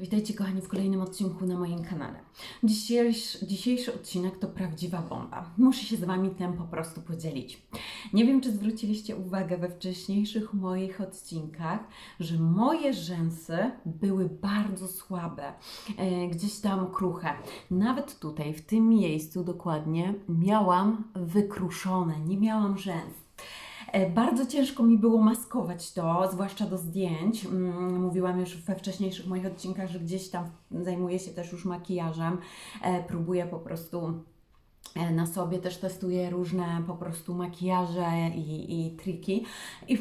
Witajcie kochani w kolejnym odcinku na moim kanale. Dzisiejszy, dzisiejszy odcinek to prawdziwa bomba. Muszę się z Wami tym po prostu podzielić. Nie wiem, czy zwróciliście uwagę we wcześniejszych moich odcinkach, że moje rzęsy były bardzo słabe, e, gdzieś tam kruche. Nawet tutaj, w tym miejscu dokładnie, miałam wykruszone, nie miałam rzęs. E, Bardzo ciężko mi było maskować to, zwłaszcza do zdjęć. Mm, Mówiłam już we wcześniejszych moich odcinkach, że gdzieś tam zajmuję się też już makijażem. E, Próbuję po prostu e, na sobie też testuję różne po prostu makijaże i, i triki I,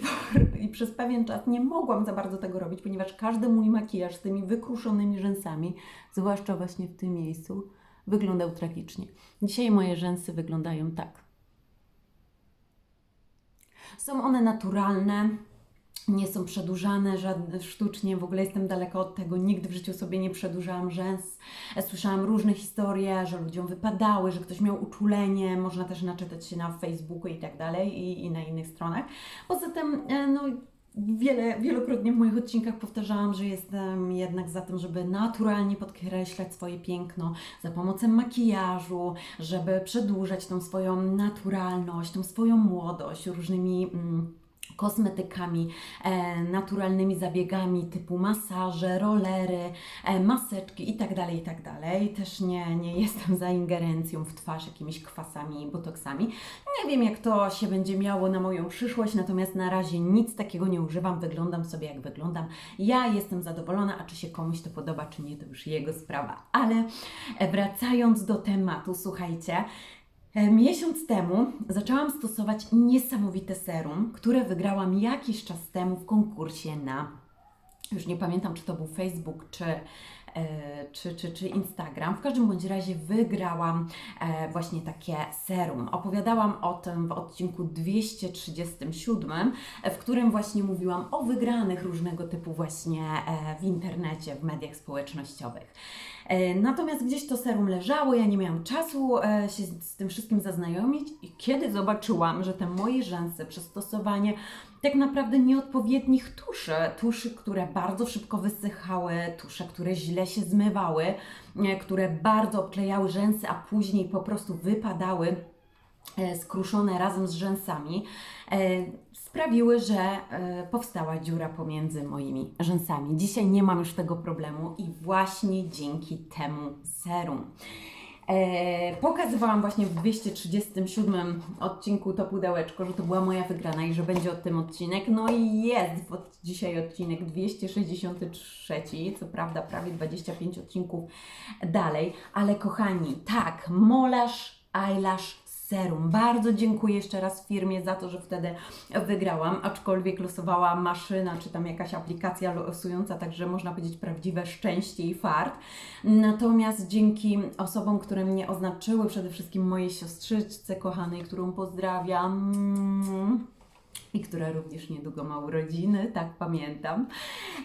i przez pewien czas nie mogłam za bardzo tego robić, ponieważ każdy mój makijaż z tymi wykruszonymi rzęsami, zwłaszcza właśnie w tym miejscu, wyglądał tragicznie. Dzisiaj moje rzęsy wyglądają tak. Są one naturalne, nie są przedłużane żadne sztucznie, w ogóle jestem daleka od tego, nigdy w życiu sobie nie przedłużałam rzęs. E, Słyszałam różne historie, że ludziom wypadały, że ktoś miał uczulenie, można też naczytać się na Facebooku i tak dalej i, i na innych stronach. Poza tym, e, no Wiele, wielokrotnie w moich odcinkach powtarzałam, że jestem jednak za tym, żeby naturalnie podkreślać swoje piękno za pomocą makijażu, żeby przedłużać tą swoją naturalność, tą swoją młodość różnymi. Mm, kosmetykami, e, naturalnymi zabiegami typu masaże, rolery, e, maseczki itd., itd. Też nie, nie jestem za ingerencją w twarz jakimiś kwasami i botoksami. Nie wiem, jak to się będzie miało na moją przyszłość, natomiast na razie nic takiego nie używam, wyglądam sobie jak wyglądam. Ja jestem zadowolona, a czy się komuś to podoba, czy nie, to już jego sprawa. Ale e, wracając do tematu, słuchajcie, Miesiąc temu zaczęłam stosować niesamowite serum, które wygrałam jakiś czas temu w konkursie na, już nie pamiętam czy to był Facebook czy, e, czy, czy, czy Instagram. W każdym bądź razie wygrałam e, właśnie takie serum. Opowiadałam o tym w odcinku 237, e, w którym właśnie mówiłam o wygranych różnego typu właśnie e, w internecie, w mediach społecznościowych. E, Natomiast gdzieś to serum leżało, ja nie miałam czasu e, się z, tym wszystkim zaznajomić i kiedy zobaczyłam, że te moje rzęsy przez stosowanie tak naprawdę nieodpowiednich tuszy, tuszy, które bardzo szybko wysychały, tusze, które źle się zmywały, e, które bardzo obklejały rzęsy, a później po prostu wypadały e, skruszone razem z rzęsami, e, sprawiły, że powstała dziura pomiędzy moimi rzęsami. Dzisiaj nie mam już tego problemu i właśnie dzięki temu serum. E, pokazywałam właśnie w 237 odcinku to pudełeczko, że to była moja wygrana i że będzie o tym odcinek. No i jest od dzisiaj odcinek 263, co prawda prawie 25 odcinków dalej, ale kochani, tak, molarz eyelash serum. Bardzo dziękuję jeszcze raz firmie za to, że wtedy wygrałam, aczkolwiek losowała maszyna, czy tam jakaś aplikacja losująca, także można powiedzieć prawdziwe szczęście i fart. Natomiast dzięki osobom, które mnie oznaczyły, przede wszystkim mojej siostrzyczce kochanej, którą pozdrawiam, mm, i która również niedługo ma urodziny, tak pamiętam.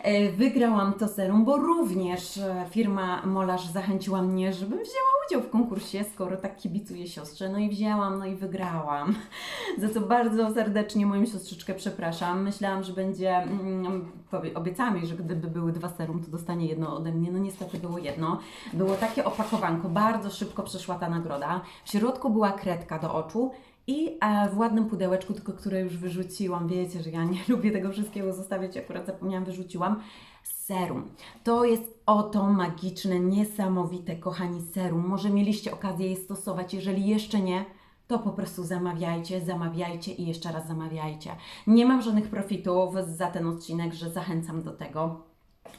E, Wygrałam to serum, bo również e, firma Molarz zachęciła mnie, żebym wzięła udział w konkursie, skoro tak kibicuję siostrze. No i wzięłam, no i wygrałam. Za co bardzo serdecznie moją siostrzyczkę przepraszam. Myślałam, że będzie, mm, obiecałam jej, że gdyby były dwa serum, to dostanie jedno ode mnie. No niestety było jedno. Było takie opakowanko, bardzo szybko przeszła ta nagroda. W środku była kredka do oczu i w ładnym pudełeczku, tylko które już wyrzuciłam. Wiecie, że ja nie lubię tego wszystkiego zostawiać, akurat zapomniałam, wyrzuciłam. Serum. To jest oto magiczne, niesamowite, kochani, serum. Może mieliście okazję je stosować. Jeżeli jeszcze nie, to po prostu zamawiajcie, zamawiajcie i jeszcze raz zamawiajcie. Nie mam żadnych profitów za ten odcinek, że zachęcam do tego.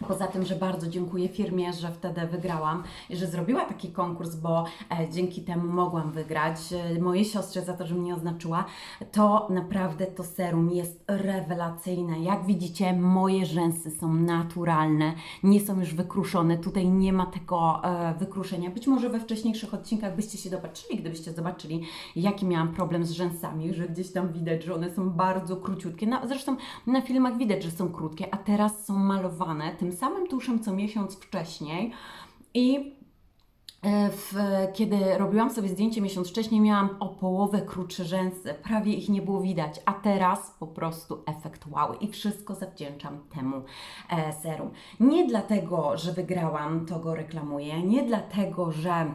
Poza tym, że bardzo dziękuję firmie, że wtedy wygrałam i że zrobiła taki konkurs, bo e, dzięki temu mogłam wygrać. E, mojej siostrze za to, że mnie oznaczyła, to naprawdę to serum jest rewelacyjne. Jak widzicie, moje rzęsy są naturalne, nie są już wykruszone. Tutaj nie ma tego e, wykruszenia. Być może we wcześniejszych odcinkach byście się zobaczyli, gdybyście zobaczyli, jaki miałam problem z rzęsami, że gdzieś tam widać, że one są bardzo króciutkie. No, zresztą na filmach widać, że są krótkie, a teraz są malowane tym samym tuszem co miesiąc wcześniej. I E, W, kiedy robiłam sobie zdjęcie miesiąc wcześniej, miałam o połowę krótsze rzęsy, prawie ich nie było widać, a teraz po prostu efekt wow. I wszystko zawdzięczam temu e, serum. Nie dlatego, że wygrałam, to go reklamuję, nie dlatego, że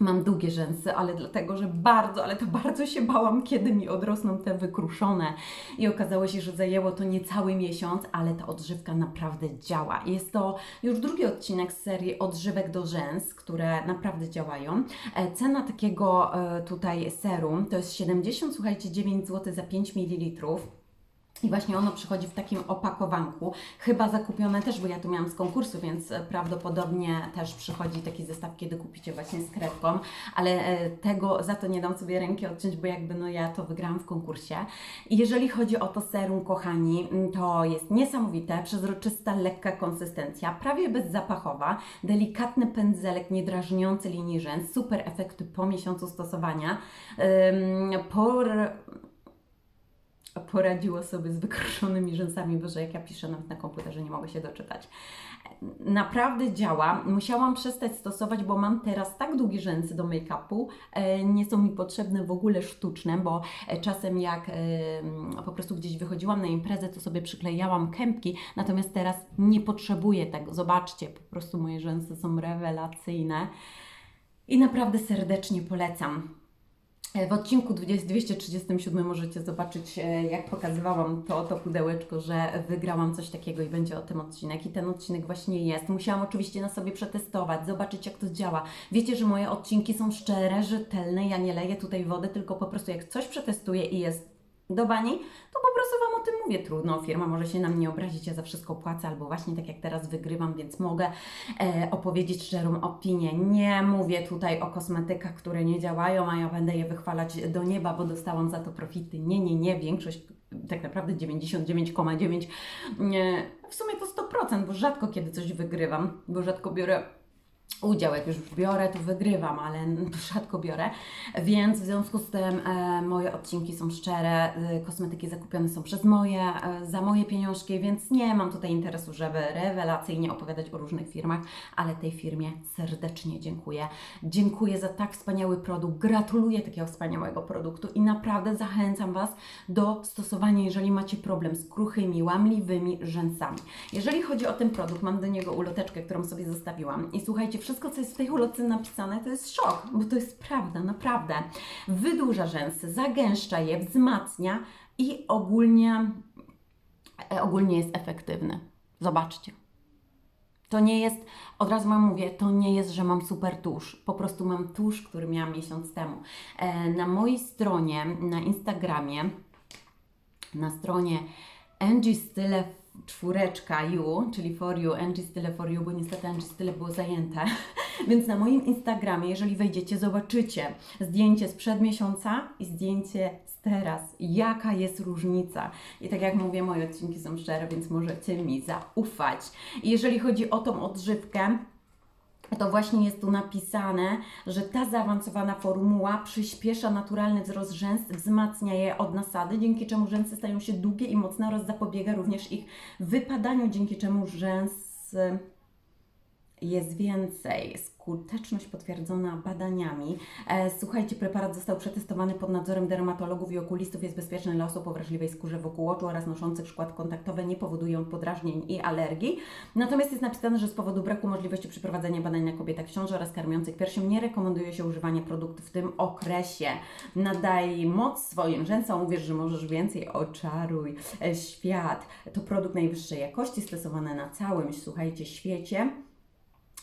Mam długie rzęsy, ale dlatego, że bardzo, ale to bardzo się bałam, kiedy mi odrosną te wykruszone. I okazało się, że zajęło to niecały miesiąc, ale ta odżywka naprawdę działa. Jest to już drugi odcinek z serii odżywek do rzęs, które naprawdę działają. E, Cena takiego e, tutaj serum to jest 70, słuchajcie, 9 zł za 5 ml. I właśnie ono przychodzi w takim opakowanku, chyba zakupione też, bo ja to miałam z konkursu, więc e, prawdopodobnie też przychodzi taki zestaw, kiedy kupicie właśnie z ale e, tego za to nie dam sobie ręki odciąć, bo jakby no ja to wygrałam w konkursie. I jeżeli chodzi o to serum, kochani, m, to jest niesamowite, przezroczysta, lekka konsystencja, prawie bezzapachowa, delikatny pędzelek niedrażniący linii rzęs, super efekty po miesiącu stosowania. Por poradziło sobie z wykruszonymi rzęsami, bo że jak ja piszę nawet na komputerze, nie mogę się doczytać. Naprawdę działa. Musiałam przestać stosować, bo mam teraz tak długie rzęsy do make-upu. E, Nie są mi potrzebne w ogóle sztuczne, bo e, czasem jak e, po prostu gdzieś wychodziłam na imprezę, to sobie przyklejałam kępki, natomiast teraz nie potrzebuję tego. Zobaczcie, po prostu moje rzęsy są rewelacyjne i naprawdę serdecznie polecam. E, W odcinku 20 237 możecie zobaczyć, e, jak pokazywałam to, to pudełeczko, że wygrałam coś takiego i będzie o tym odcinek. I ten odcinek właśnie jest. Musiałam oczywiście na sobie przetestować, zobaczyć, jak to działa. Wiecie, że moje odcinki są szczere, rzetelne. Ja nie leję tutaj wody, tylko po prostu jak coś przetestuję i jest do bani, to po prostu Wam o tym mówię. Trudno, firma może się na mnie obrazić, ja za wszystko płacę, albo właśnie tak jak teraz wygrywam, więc mogę e, opowiedzieć szczerą opinię. Nie mówię tutaj o kosmetykach, które nie działają, a ja będę je wychwalać do nieba, bo dostałam za to profity. Nie, nie, nie. Większość, tak naprawdę 99,9, nie, w sumie to 100%, bo rzadko kiedy coś wygrywam, bo rzadko biorę udział. Jak już biorę, to wygrywam, ale rzadko biorę. Więc w związku z tym e, moje odcinki są szczere, e, kosmetyki zakupione są przez moje, e, za moje pieniążki, więc nie mam tutaj interesu, żeby rewelacyjnie opowiadać o różnych firmach, ale tej firmie serdecznie dziękuję. Dziękuję za tak wspaniały produkt, gratuluję takiego wspaniałego produktu i naprawdę zachęcam Was do stosowania, jeżeli macie problem z kruchymi, łamliwymi rzęsami. Jeżeli chodzi o ten produkt, mam do niego uloteczkę, którą sobie zostawiłam i słuchajcie, wszystko co jest w tej ulotce napisane to jest szok, bo to jest prawda, naprawdę. Wydłuża rzęsy, zagęszcza je, wzmacnia i ogólnie, e, ogólnie jest efektywny. Zobaczcie. To nie jest, od razu Wam mówię, to nie jest, że mam super tusz. Po prostu mam tusz, który miałam miesiąc temu. E, na mojej stronie, na Instagramie, na stronie Angie Style czwóreczka you, czyli for you, Angie Style for you, bo niestety Angie Style było zajęte. Więc na moim Instagramie, jeżeli wejdziecie, zobaczycie zdjęcie sprzed miesiąca i zdjęcie z teraz. Jaka jest różnica? I tak jak mówię, moje odcinki są szczere, więc możecie mi zaufać. I jeżeli chodzi o tą odżywkę, to właśnie jest tu napisane, że ta zaawansowana formuła przyspiesza naturalny wzrost rzęs, wzmacnia je od nasady, dzięki czemu rzęsy stają się długie i mocne oraz zapobiega również ich wypadaniu, dzięki czemu rzęs jest więcej. Skuteczność potwierdzona badaniami. E, Słuchajcie, preparat został przetestowany pod nadzorem dermatologów i okulistów. Jest bezpieczny dla osób o wrażliwej skórze wokół oczu oraz noszących szkład kontaktowe. Nie powodują podrażnień i alergii. Natomiast jest napisane, że z powodu braku możliwości przeprowadzenia badań na kobietach w ciąży oraz karmiących piersią nie rekomenduje się używania produktu w tym okresie. Nadaj moc swoim rzęsom. Uwierz, że możesz więcej. Oczaruj e, świat. To produkt najwyższej jakości stosowany na całym, słuchajcie, świecie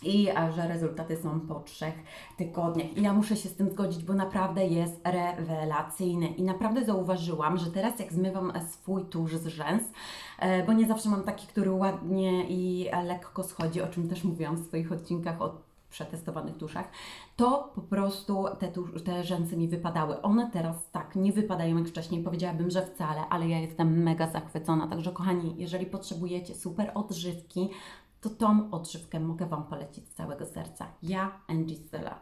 i że rezultaty są po trzech tygodniach. I ja muszę się z tym zgodzić, bo naprawdę jest rewelacyjny. I naprawdę zauważyłam, że teraz jak zmywam e, swój tusz z rzęs, e, bo nie zawsze mam taki, który ładnie i e, lekko schodzi, o czym też mówiłam w swoich odcinkach o przetestowanych tuszach, to po prostu te, tusz, te rzęsy mi wypadały. One teraz tak nie wypadają jak wcześniej, powiedziałabym, że wcale, ale ja jestem mega zachwycona. Także kochani, jeżeli potrzebujecie super odżywki, to tą odżywkę mogę Wam polecić z całego serca. Ja, Angie Stella.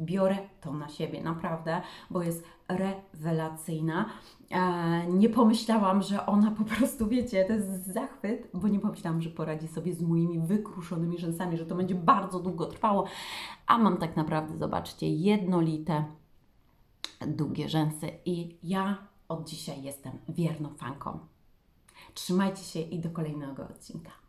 biorę to na siebie, naprawdę, bo jest rewelacyjna. E, nie pomyślałam, że ona po prostu, wiecie, to jest zachwyt, bo nie pomyślałam, że poradzi sobie z moimi wykruszonymi rzęsami, że to będzie bardzo długo trwało, a mam tak naprawdę, zobaczcie, jednolite, długie rzęsy i ja od dzisiaj jestem wierną fanką. Trzymajcie się i do kolejnego odcinka.